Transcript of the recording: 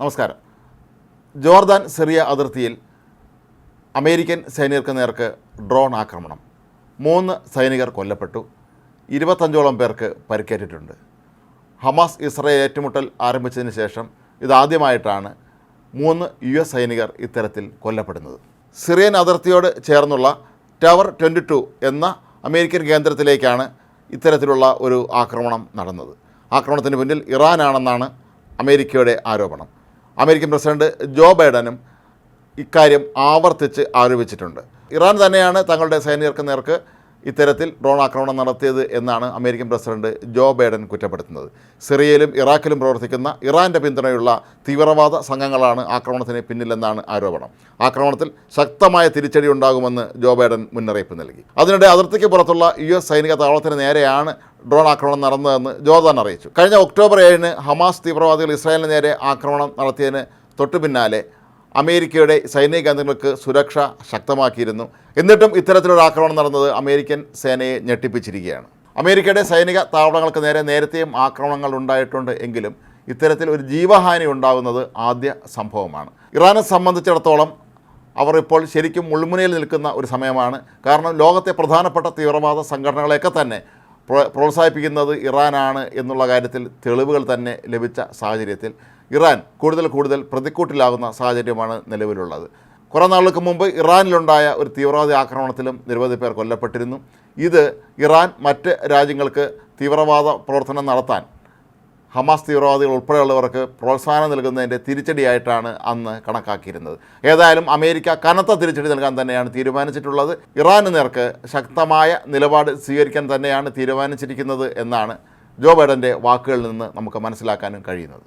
നമസ്കാരം. Jordan Syria അതിർത്തിയിൽ American സൈനികർക്ക് നേർക്ക് ഡ്രോൺ ആക്രമണം. മൂന്ന് സൈനികർ കൊല്ലപ്പെട്ടു. ഇരുപത്തഞ്ചോളം പേർക്ക് പരിക്കേറ്റിട്ടുണ്ട്. ഹമാസ് ഇസ്രയേൽ ഏറ്റുമുട്ടൽ ആരംഭിച്ചതിന് ശേഷം ഇതാദ്യമായിട്ടാണ് മൂന്ന് യു എസ് സൈനികർ ഇത്തരത്തിൽ കൊല്ലപ്പെടുന്നത്. സിറിയൻ അതിർത്തിയോട് ചേർന്നുള്ള ടവർ ട്വന്റി ടു എന്ന അമേരിക്കൻ കേന്ദ്രത്തിലേക്കാണ് ഇത്തരത്തിലുള്ള ഒരു ആക്രമണം നടന്നത്. ആക്രമണത്തിന് പിന്നിൽ ഇറാനാണെന്നാണ് അമേരിക്കയുടെ ആരോപണം. അമേരിക്കൻ പ്രസിഡന്റ് ജോ ബൈഡനും ഇക്കാര്യം ആവർത്തിച്ച് ആരോപിച്ചിട്ടുണ്ട്. ഇറാൻ തന്നെയാണ് തങ്ങളുടെ സൈനികർക്ക് നേർക്ക് ഇത്തരത്തിൽ ഡ്രോൺ ആക്രമണം നടത്തിയത് എന്നാണ് അമേരിക്കൻ പ്രസിഡന്റ് ജോ ബൈഡൻ കുറ്റപ്പെടുത്തുന്നത്. സിറിയയിലും ഇറാഖിലും പ്രവർത്തിക്കുന്ന ഇറാന്റെ പിന്തുണയുള്ള തീവ്രവാദ സംഘങ്ങളാണ് ആക്രമണത്തിന് പിന്നിലെന്നാണ് ആരോപണം. ആക്രമണത്തിൽ ശക്തമായ തിരിച്ചടി ഉണ്ടാകുമെന്ന് ജോ ബൈഡൻ മുന്നറിയിപ്പ് നൽകി. അതിനിടെ അതിർത്തിക്ക് പുറത്തുള്ള യു എസ് സൈനിക താവളത്തിന് നേരെയാണ് ഡ്രോൺ ആക്രമണം നടന്നതെന്ന് ജോർദാൻ അറിയിച്ചു. കഴിഞ്ഞ ഒക്ടോബർ ഏഴിന് ഹമാസ് തീവ്രവാദികൾ ഇസ്രായേലിന് നേരെ ആക്രമണം നടത്തിയതിന് തൊട്ടു പിന്നാലെ അമേരിക്കയുടെ സൈനിക കേന്ദ്രങ്ങൾക്ക് സുരക്ഷ ശക്തമാക്കിയിരുന്നു. എന്നിട്ടും ഇത്തരത്തിലൊരു ആക്രമണം നടന്നത് അമേരിക്കൻ സേനയെ ഞെട്ടിപ്പിച്ചിരിക്കുകയാണ്. അമേരിക്കയുടെ സൈനിക താവളങ്ങൾക്ക് നേരെ നേരത്തെയും ആക്രമണങ്ങൾ ഉണ്ടായിട്ടുണ്ട് എങ്കിലും ഇത്തരത്തിൽ ഒരു ജീവഹാനി ഉണ്ടാകുന്നത് ആദ്യ സംഭവമാണ്. ഇറാനെ സംബന്ധിച്ചിടത്തോളം അവർ ഇപ്പോൾ ശരിക്കും മുൾമുനയിൽ നിൽക്കുന്ന ഒരു സമയമാണ്. കാരണം ലോകത്തെ പ്രധാനപ്പെട്ട തീവ്രവാദ സംഘടനകളെയൊക്കെ തന്നെ പ്രോത്സാഹിപ്പിക്കുന്നത് ഇറാനാണ് എന്നുള്ള കാര്യത്തിൽ തെളിവുകൾ തന്നെ ലഭിച്ച സാഹചര്യത്തിൽ ഇറാൻ കൂടുതൽ കൂടുതൽ പ്രതിക്കൂട്ടിലാകുന്ന സാഹചര്യമാണ് നിലവിലുള്ളത്. കുറേ നാളുകൾക്ക് മുമ്പ് ഇറാനിലുണ്ടായ ഒരു തീവ്രവാദി ആക്രമണത്തിലും നിരവധി പേർ കൊല്ലപ്പെട്ടിരുന്നു. ഇത് ഇറാൻ മറ്റ് രാജ്യങ്ങൾക്ക് തീവ്രവാദ പ്രവർത്തനം നടത്താൻ ഹമാസ് തീവ്രവാദികൾ ഉൾപ്പെടെയുള്ളവർക്ക് പ്രോത്സാഹനം നൽകുന്നതിന്റെ തിരിച്ചടിയായിട്ടാണ് അന്ന് കണക്കാക്കിയിരുന്നത്. ഏതായാലും അമേരിക്ക കനത്ത തിരിച്ചടി നൽകാൻ തന്നെയാണ് തീരുമാനിച്ചിട്ടുള്ളത്. ഇറാന് നേർക്ക് ശക്തമായ നിലപാട് സ്വീകരിക്കാൻ തന്നെയാണ് തീരുമാനിച്ചിരിക്കുന്നത് എന്നാണ് ജോ ബൈഡന്റെ വാക്കുകളിൽ നിന്ന് നമുക്ക് മനസ്സിലാക്കാനും കഴിയുന്നത്.